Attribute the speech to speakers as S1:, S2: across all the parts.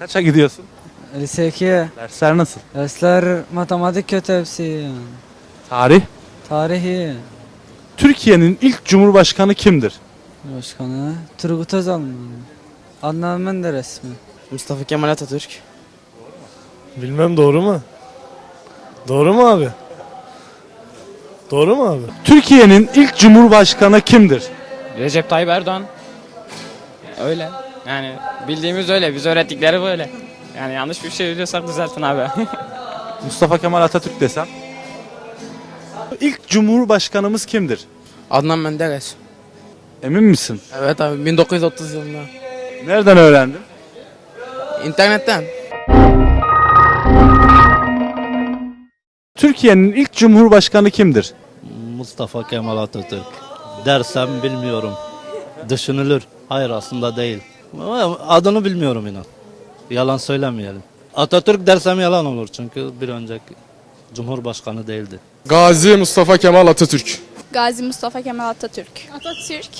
S1: Kaça gidiyorsun?
S2: Lise 2'ye.
S1: Dersler nasıl?
S2: Dersler matematik kötü hepsi yani.
S1: Tarih.
S2: Tarihi.
S1: Türkiye'nin ilk cumhurbaşkanı kimdir?
S2: Başkanı. Turgut Özal mı? Adnan Menderes mi?
S3: Mustafa Kemal Atatürk.
S4: Bilmem doğru mu? Doğru mu abi? Doğru mu abi?
S1: Türkiye'nin ilk cumhurbaşkanı kimdir?
S3: Recep Tayyip Erdoğan. Öyle. Yani bildiğimiz öyle. Biz öğrettikleri böyle. Yani yanlış bir şey biliyorsak düzeltin abi.
S1: Mustafa Kemal Atatürk desem. İlk cumhurbaşkanımız kimdir?
S3: Adnan Menderes.
S1: Emin misin?
S3: Evet abi 1930 yılında.
S1: Nereden öğrendin?
S3: İnternetten.
S1: Türkiye'nin ilk cumhurbaşkanı kimdir?
S5: Mustafa Kemal Atatürk. Dersem bilmiyorum. Düşünülür. Hayır aslında değil. Ama Adını bilmiyorum inan. Yalan söylemeyelim. Atatürk dersem yalan olur çünkü bir önceki Cumhurbaşkanı değildi.
S6: Gazi Mustafa Kemal Atatürk.
S7: Gazi Mustafa Kemal Atatürk. Atatürk.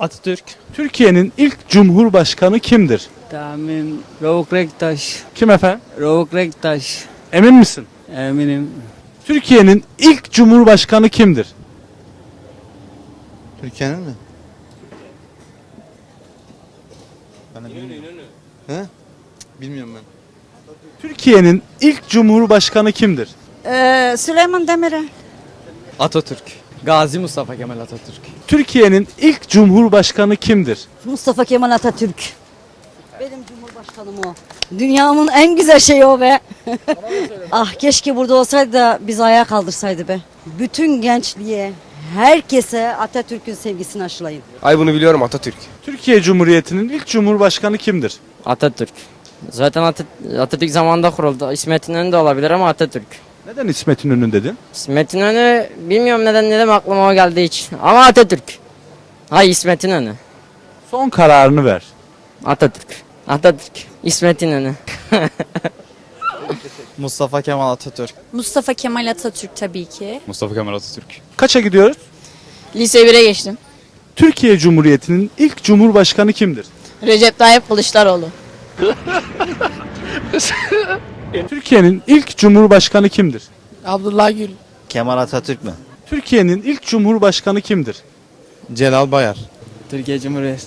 S3: Atatürk.
S1: Türkiye'nin ilk cumhurbaşkanı kimdir?
S2: Tahmin Ravuk Rektaş.
S1: Kim efendim?
S2: Ravuk Rektaş.
S1: Emin misin?
S2: Eminim.
S1: Türkiye'nin ilk cumhurbaşkanı kimdir?
S8: Türkiye'nin mi? Ben de bilmiyorum. He? Bilmiyorum ben.
S1: Türkiye'nin ilk cumhurbaşkanı kimdir?
S9: Ee, Süleyman Demirel.
S3: Atatürk. Gazi Mustafa Kemal Atatürk.
S1: Türkiye'nin ilk cumhurbaşkanı kimdir?
S9: Mustafa Kemal Atatürk. Benim cumhurbaşkanım o. Dünyanın en güzel şeyi o be. ah keşke burada olsaydı da biz ayağa kaldırsaydı be. Bütün gençliğe, herkese Atatürk'ün sevgisini aşılayın.
S6: Ay bunu biliyorum Atatürk.
S1: Türkiye Cumhuriyeti'nin ilk cumhurbaşkanı kimdir?
S3: Atatürk. Zaten Atat- Atatürk zamanında kuruldu. İsmet İnönü de olabilir ama Atatürk.
S1: Neden İsmet İnönü dedin?
S3: İsmet İnönü bilmiyorum neden dedim aklıma o geldi hiç. Ama Atatürk. Hay İsmet İnönü.
S1: Son kararını ver.
S3: Atatürk. Atatürk. İsmet İnönü.
S8: Mustafa Kemal Atatürk.
S7: Mustafa Kemal Atatürk tabii ki.
S6: Mustafa Kemal Atatürk.
S1: Kaça gidiyoruz?
S7: Lise 1'e geçtim.
S1: Türkiye Cumhuriyeti'nin ilk cumhurbaşkanı kimdir?
S7: Recep Tayyip Kılıçdaroğlu.
S1: Türkiye'nin ilk cumhurbaşkanı kimdir?
S3: Abdullah Gül.
S8: Kemal Atatürk mü?
S1: Türkiye'nin ilk cumhurbaşkanı kimdir?
S8: Celal Bayar.
S3: Türkiye Cumhuriyeti.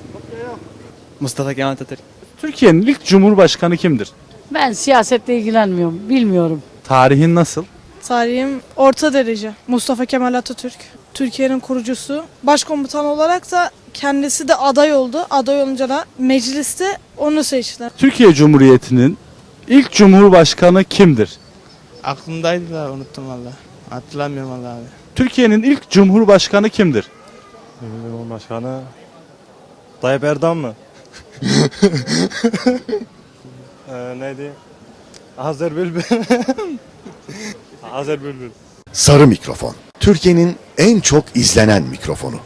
S3: Mustafa Kemal Atatürk.
S1: Türkiye'nin ilk cumhurbaşkanı kimdir?
S10: Ben siyasetle ilgilenmiyorum, bilmiyorum.
S1: Tarihin nasıl?
S11: Tarihim orta derece. Mustafa Kemal Atatürk. Türkiye'nin kurucusu. Başkomutan olarak da kendisi de aday oldu. Aday olunca da mecliste onu seçtiler.
S1: Türkiye Cumhuriyeti'nin ilk cumhurbaşkanı kimdir?
S3: Aklımdaydı da unuttum valla. Hatırlamıyorum valla abi.
S1: Türkiye'nin ilk cumhurbaşkanı kimdir?
S4: Cumhurbaşkanı Tayyip Erdoğan mı? ee, neydi? Azer Bülbül. Azer Bülbül.
S12: Sarı mikrofon. Türkiye'nin en çok izlenen mikrofonu.